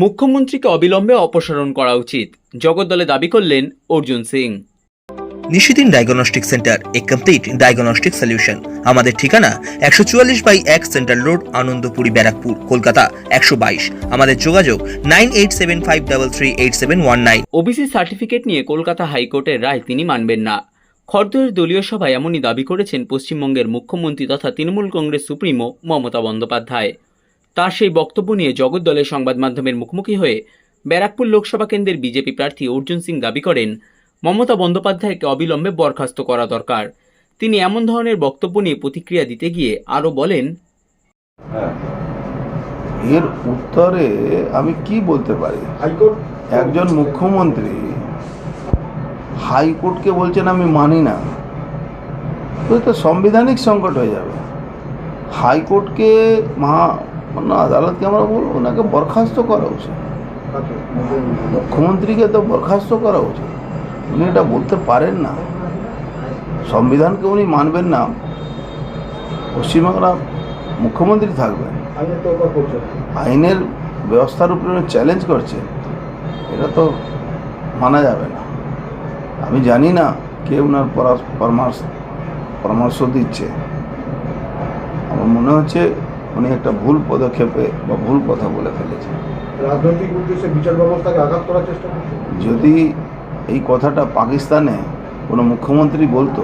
মুখ্যমন্ত্রীকে অবিলম্বে অপসারণ করা উচিত। জগদ্দলে দাবি করলেন অর্জুন সিং। নিশিদিন ডায়াগনস্টিক সেন্টার এ কমপ্লিট ডায়াগনস্টিক সলিউশন। আমাদের ঠিকানা একশো চুয়াল্লিশ বাই এক সেন্ট্রাল রোড আনন্দপুরি ব্যারাকপুর কলকাতা একশো বাইশ। আমাদের যোগাযোগ nine eight seven five double three eight seven one nine. OBC certificate নিয়ে কলকাতা হাইকোর্টের রায় তিনি মানবেন না। খড়দহের দলীয় সভায় এমনই দাবি করেছেন পশ্চিমবঙ্গের মুখ্যমন্ত্রী তথা তৃণমূল কংগ্রেস সুপ্রিমো মমতা বন্দ্যোপাধ্যায়। তার সেই বক্তব্য নিয়ে জগদ্দলের সংবাদ মাধ্যমের মুখোমুখি হয়ে ব্যারাকপুর লোকসভা কেন্দ্রের বিজেপি প্রার্থী অর্জুন সিং দাবি করেন মমতা বন্দ্যোপাধ্যায়কে অবিলম্বে বরখাস্ত করা দরকার। তিনি এমন ধরনের বক্তব্য নিয়ে প্রতিক্রিয়া দিতে গিয়ে আরও বলেন এর উত্তরে আমি কি বলতে পারি? একজন মুখ্যমন্ত্রী হাইকোর্টকে বলছেন আমি মানি না তো এটা সাংবিধানিক সংকট হয়ে যাবে। হাইকোর্টকে মহা মান্য আদালতকে আমরা বলব, ওনাকে বরখাস্ত করা উচিত। মুখ্যমন্ত্রীকে তো বরখাস্ত করা উচিত। উনি এটা বলতে পারেন না। সংবিধানকে উনি মানবেন না। পশ্চিমবাংলা মুখ্যমন্ত্রী থাকবেন। আইনের ব্যবস্থার উপরে উনি চ্যালেঞ্জ করছে এটা তো মানা যাবে না। আমি জানি না কে ওনার পরামর্শ পরামর্শ দিচ্ছে। আমার মনে হচ্ছে উনি একটা ভুল পদক্ষেপে বা ভুল কথা বলে ফেলেছে রাজনৈতিক উদ্দেশ্যে বিচার ব্যবস্থাকে আঘাত করার চেষ্টা যদি এই কথাটা পাকিস্তানে কোনো মুখ্যমন্ত্রী বলতো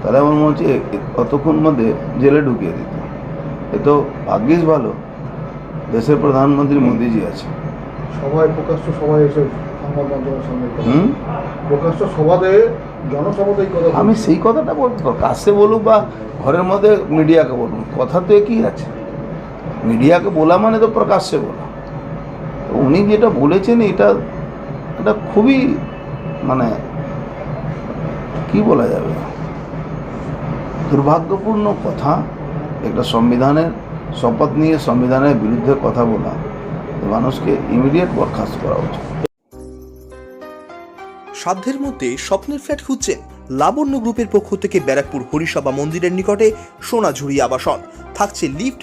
তাহলে আমার মনে হচ্ছে অতক্ষণ মধ্যে জেলে ঢুকিয়ে দিত। এ তো ভাগ্যিস ভালো দেশের প্রধানমন্ত্রী মোদিজি আছে সভায় প্রকাশ্য সভায় এসে সংবাদ মাধ্যমের সামনে হুম? প্রকাশ্য সভাতে জনসভাতে কথা আমি সেই কথাটা বলব কাছে বলুক বা ঘরের মধ্যে মিডিয়াকে বলুন কথা তো একই আছে। মিডিয়াকে বলা মানে তো প্রকাশ্যে বলা। উনি যেটা বলেছেন, এটা এটা খুবই মানে কি বলা যাবে? দুর্ভাগ্যপূর্ণ কথা, একটা সংবিধানের শপথ নিয়ে সংবিধানের বিরুদ্ধে কথা বলা মানুষকে ইমিডিয়েট বরখাস্ত করা উচিত। সাধ্যের মধ্যে স্বপ্নের ফ্ল্যাট খুঁজছেন লাবণ্য গ্রুপের পক্ষ থেকে ব্যারাকপুর হরিসভা মন্দিরের নিকটে সোনাঝুরি আবাসন। থাকছে lift